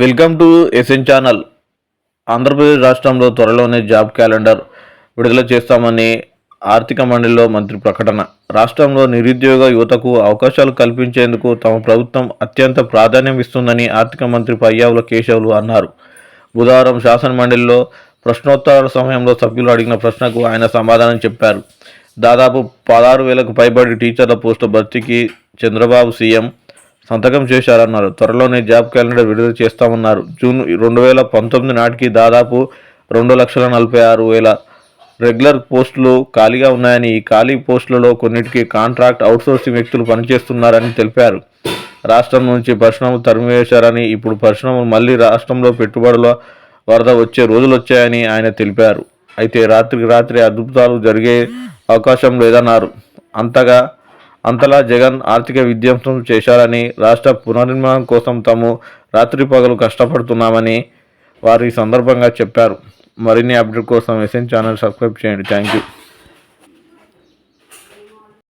Welcome to SN channel. Andhra Pradesh రాష్ట్రంలో త్వరలోనే job calendar విడుదల చేస్తామని ఆర్థిక మండలిలో మంత్రి ప్రకటన. రాష్ట్రంలో నిరుద్యోగ యువతకు అవకాశాలు కల్పించేందుకు తమ ప్రభుత్వం అత్యంత ప్రాధాన్యం ఇస్తుందని ఆర్థిక మంత్రి పయ్యావుల కేశవులు అన్నారు. బుధవారం శాసన మండలిలో ప్రశ్నోత్తరాల సమయంలో సభ్యులు అడిగిన ప్రశ్నకు ఆయన సమాధానం చెప్పారు. దాదాపు పదహారు వేలకు పైబడి టీచర్ల పోస్టు భర్తీకి చంద్రబాబు సీఎం సంతకం చేశారన్నారు. త్వరలోనే జాబ్ క్యాలెండర్ విడుదల చేస్తామన్నారు. జూన్ రెండు వేల పంతొమ్మిది నాటికి దాదాపు రెండు లక్షల నలభై ఆరు వేల రెగ్యులర్ పోస్టులు ఖాళీగా ఉన్నాయని ఈ ఖాళీ పోస్టులలో కొన్నిటికి కాంట్రాక్ట్ అవుట్సోర్సింగ్ వ్యక్తులు పనిచేస్తున్నారని తెలిపారు. రాష్ట్రం నుంచి పరిశ్రమలు తరిమివేశారని ఇప్పుడు పరిశ్రమలు మళ్ళీ రాష్ట్రంలో పెట్టుబడుల వరద వచ్చే రోజులు వచ్చాయని ఆయన తెలిపారు. అయితే రాత్రికి రాత్రి అద్భుతాలు జరిగే అవకాశం లేదన్నారు. అంతగా అంతలా జగన్ ఆర్థిక విధ్వంసం చేశారని రాష్ట్ర పునర్నిర్మాణం కోసం తాము రాత్రి పగలు కష్టపడుతున్నామని వారు ఈ సందర్భంగా చెప్పారు. మరిన్ని అప్డేట్ కోసం ఎస్ఎన్ ఛానల్ సబ్స్క్రైబ్ చేయండి. Thank you